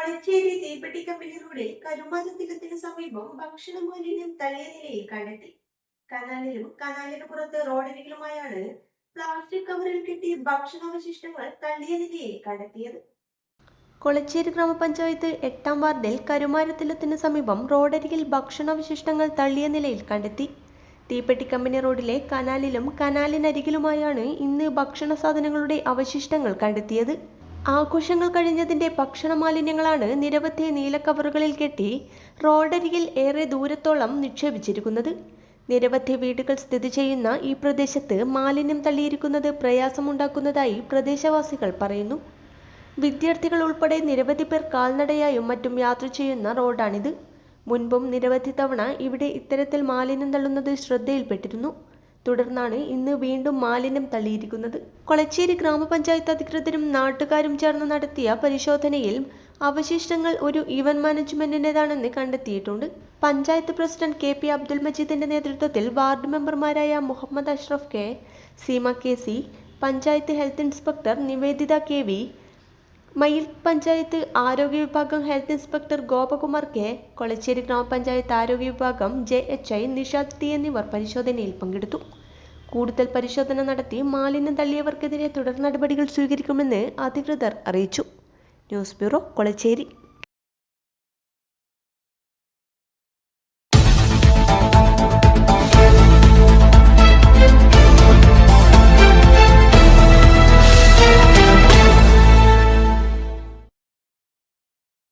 കൊളച്ചേരി തീപ്പെട്ടി കമ്പനി റോഡിൽ കരുമാനത്തിലത്തിന് സമീപം ഭക്ഷണ മാലിന്യം തള്ളിയ നിലയിൽ കണ്ടെത്തി. കനാലിലും കനാലിന് പുറത്ത് റോഡരികിലുമായാണ് പ്ലാസ്റ്റിക് കവറിൽ കിട്ടിയ ഭക്ഷണാവശിഷ്ടങ്ങൾ തള്ളിയ നിലയിൽ കണ്ടെത്തിയത്. കൊളച്ചേരി ഗ്രാമപഞ്ചായത്ത് എട്ടാം വാർഡിൽ കരുമാരത്തിലത്തിന് സമീപം റോഡരികിൽ ഭക്ഷണാവശിഷ്ടങ്ങൾ തള്ളിയ നിലയിൽ കണ്ടെത്തി. തീപ്പെട്ടി കമ്പനി റോഡിലെ കനാലിലും കനാലിനരികിലുമായാണ് ഇന്ന് ഭക്ഷണ സാധനങ്ങളുടെ അവശിഷ്ടങ്ങൾ കണ്ടെത്തിയത്. ആഘോഷങ്ങൾ കഴിഞ്ഞതിന്റെ ഭക്ഷണ മാലിന്യങ്ങളാണ് നിരവധി നീലക്കവറുകളിൽ കെട്ടി റോഡരികിൽ ഏറെ ദൂരത്തോളം നിക്ഷേപിച്ചിരിക്കുന്നത്. നിരവധി വീടുകൾ സ്ഥിതി ചെയ്യുന്ന ഈ പ്രദേശത്ത് മാലിന്യം തള്ളിയിരിക്കുന്നത് പ്രയാസമുണ്ടാക്കുന്നതായി പ്രദേശവാസികൾ പറയുന്നു. വിദ്യാർത്ഥികൾ ഉൾപ്പെടെ നിരവധി പേർ കാൽനടയായും മറ്റും യാത്ര ചെയ്യുന്ന റോഡാണിത്. മുൻപും നിരവധി തവണ ഇവിടെ ഇത്തരത്തിൽ മാലിന്യം തള്ളുന്നത് ശ്രദ്ധയിൽപ്പെട്ടിരുന്നു. തുടർന്നാണ് ഇന്ന് വീണ്ടും മാലിന്യം തള്ളിയിരിക്കുന്നത്. കൊളച്ചേരി ഗ്രാമപഞ്ചായത്ത് അധികൃതരും നാട്ടുകാരും ചേർന്ന് നടത്തിയ പരിശോധനയിൽ അവശിഷ്ടങ്ങൾ ഒരു ഇവന്റ് മാനേജ്മെന്റിന്റെതാണെന്ന് കണ്ടെത്തിയിട്ടുണ്ട്. Panchayat president K P Abdul മജീദിന്റെ നേതൃത്വത്തിൽ വാർഡ് മെമ്പർമാരായ Muhammad Ashraf K Seema K C panchayat health inspector Niveditha K V Mayil panchayat ആരോഗ്യ വിഭാഗം health inspector Gopakumar K Kolachery ഗ്രാമപഞ്ചായത്ത് ആരോഗ്യ വിഭാഗം J H I Nishad T എന്നിവർ പരിശോധനയിൽ പങ്കെടുത്തു. കൂടുതൽ പരിശോധന നടത്തി മാലിന്യം തള്ളിയവർക്കെതിരെ തുടർ നടപടികൾ സ്വീകരിക്കുമെന്ന് അധികൃതർ അറിയിച്ചു. News bureau Kolachery.